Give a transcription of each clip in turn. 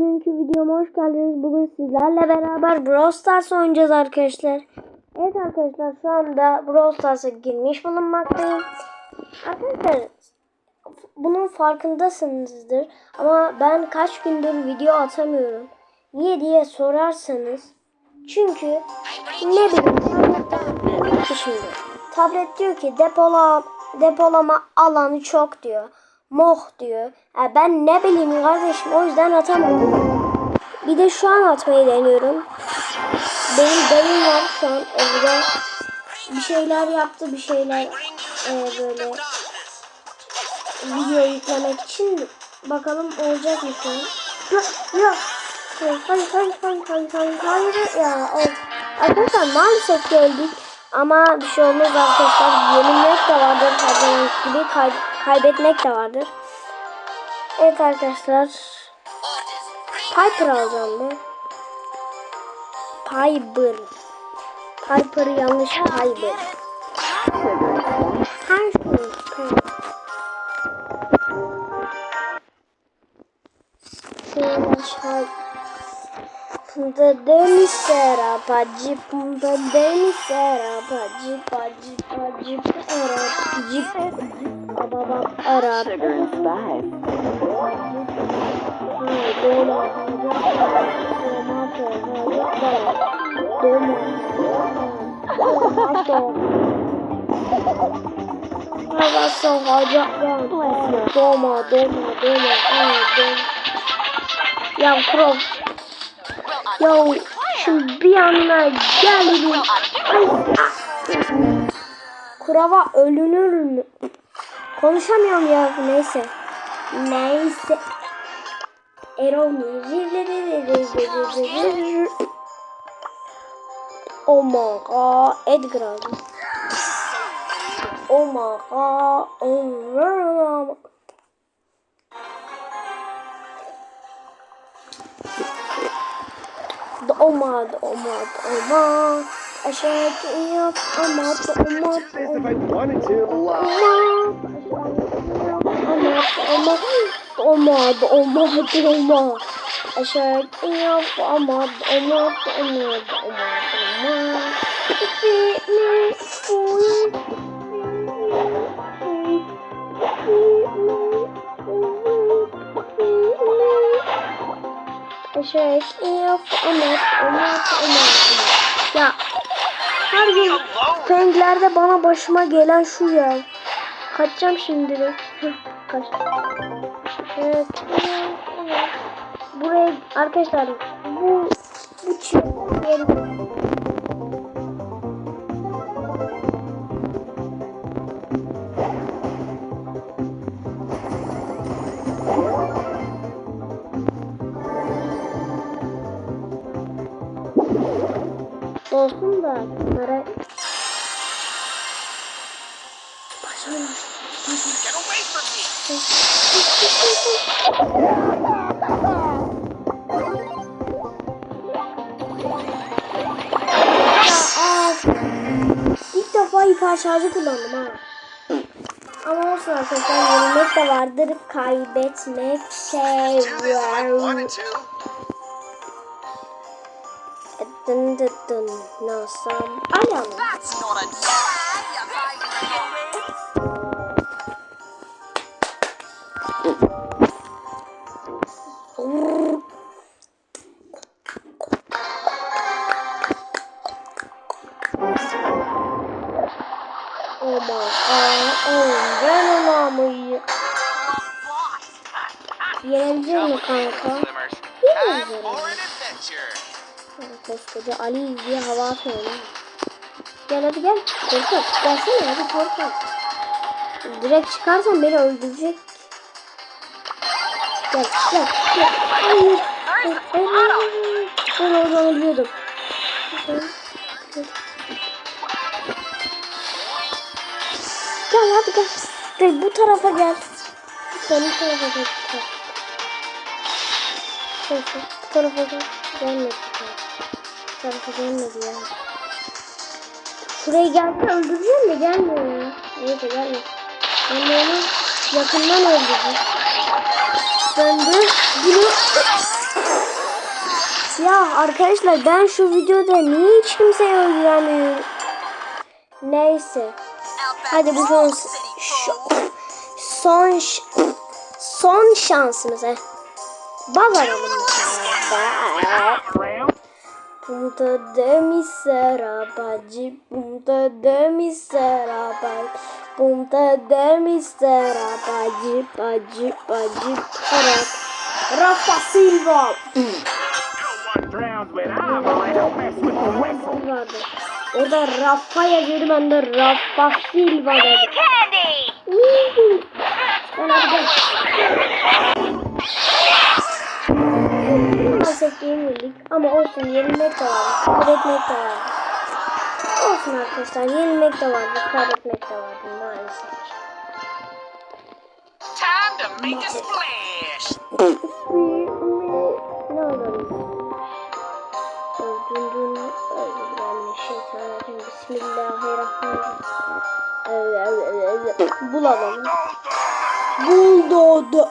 Bugünkü videoma hoş geldiniz. Bugün sizlerle beraber Brawl Stars oynayacağız arkadaşlar. Evet arkadaşlar şu anda Brawl Stars'a girmiş bulunmaktayım. Arkadaşlar bunun farkındasınızdır. Ama ben kaç gündür video atamıyorum. Niye diye sorarsanız. Çünkü ne bileyim şimdi. Tablet diyor ki depola, depolama alanı çok diyor. Moh diyor. Ya ben ne bileyim kardeşim o yüzden atamıyorum. Bir de şu an atmayı deniyorum. Benim dayım var şu an evde. Bir şeyler yaptı bir şeyler e, böyle video yüklemek için bakalım olacak mı şu an? Ya. Hayır hayır hayır hayır hayır hayır ya of. Arkadaşlar maalesef ki öldük ama bir şey olmaz arkadaşlar yenilmek de vardır her gibi kay kaybetmek de vardır. Evet arkadaşlar Piper alacağım ben. Piper. Piper'ı yanlış Piper. Şöyle Punta de mi sera paggi punta de mi sera paggi paggi paggi era paggi babam ara Sugar and spice. doma doma doma doma ya Krom Ya şimdi bir anda geldi. Ay. Kurava ölünür mü? Konuşamıyorum ya neyse. Neyse. Erol Oh my god. Edgar aldım. Oh my god. Oh my god. Doma, doma, doma. Aşağı yap ama doma, If Ama, doma, doma, doma. Aşağı yap ama doma, doma, doma, doma. Fitness for Aşağı yap ama ama ama. Ya her gün penglerde bana başıma gelen şu ya. Kaçacağım şimdi de. Kaçtım. Evet. Buraya arkadaşlar bu bu çift olsun da bunlara Başarılı. Get away from me! İlk defa hiper şarjı kullandım ha. Ama olsun arkadaşlar yenilmek de vardır. Kaybetmek şey var. Dın dın dın. Nasıl? Alo. That's not a Oh my god. Oh, ben ona mı ye- Yenebilir mi kanka? Adventure. Koskoca Ali diye hava atıyor. Gel hadi gel. Korkak. Gelsene hadi korkak. Direkt çıkarsan beni öldürecek. Gel gel gel. Hayır. Ben oradan ölüyordum. Gel. Gel. Gel hadi gel. Gel bu tarafa gel. Sen bu tarafa gel. Neyse bu tarafa gel. Gelmedi bu tarafa. Gelmedi ya. Şuraya gelse öldüreceğim de gelmiyor ya. Neyse gelme. Ben de onu yakından öldüreceğim. Ben de bunu Ya arkadaşlar ben şu videoda niye hiç kimseyi öldüremiyorum? Neyse. Hadi bu son son son şansımız. alalım. Punta de miserabile, punta de miserabile, punta de miserabile, baci, baci, para. Rafa Silva. drowns Orada Rafa'ya girdi ben de Rafa Silva dedi. Candy! Woohoo. Ben gel. Maalesef yenildik ama olsun yenilmek de var. Kaybetmek de var. Olsun arkadaşlar yenilmek de vardı. Kaybetmek de vardı maalesef. Time to make a splash. Bul alalım. Bulldozer.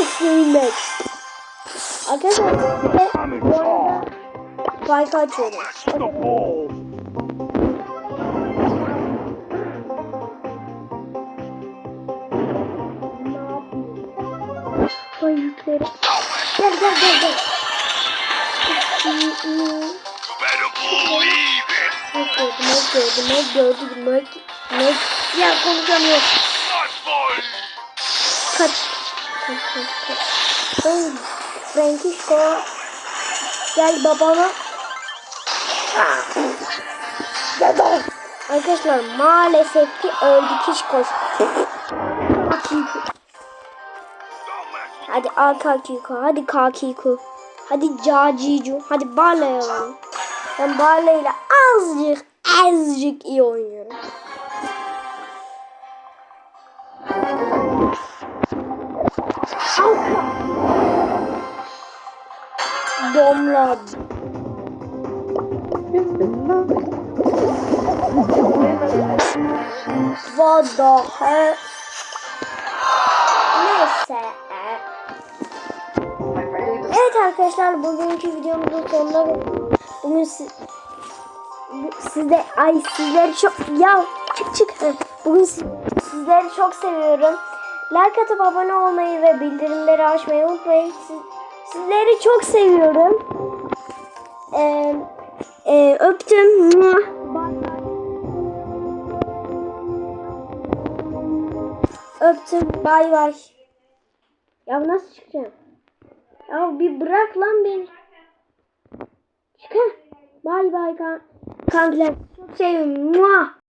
Ufilmek. Arkadaşlar bu arada Spike açıyorum. Spike'leri. Gel gel gel gel. Mek gördüm, mek gördüm, mek gördüm, mek, mek. Ya konuşamıyorum. Kaç. Kaç, kaç, kaç. Ben Frankisco. Gel babama. Gel baba. Arkadaşlar maalesef ki öldük hiç koş. Hadi al Kakiko. Hadi Kakiko. Hadi Cacicu. Hadi Barley alalım. Ben Barley ile azıcık azıcık iyi oynuyorum. Domla. Vad the hell? Neyse. Evet arkadaşlar bugünkü videomuzun sonuna geldik. Bugün siz, sizde ay sizleri çok ya çık çık. Bugün si- sizleri çok seviyorum. Like atıp abone olmayı ve bildirimleri açmayı unutmayın. Siz- sizleri çok seviyorum. Ee, e, öptüm. Öptüm. Bay bay. Ya nasıl çıkacağım? Ya bir bırak lan beni. Çık ha. Bay bay kan kankiler. Çok seviyorum. Muah.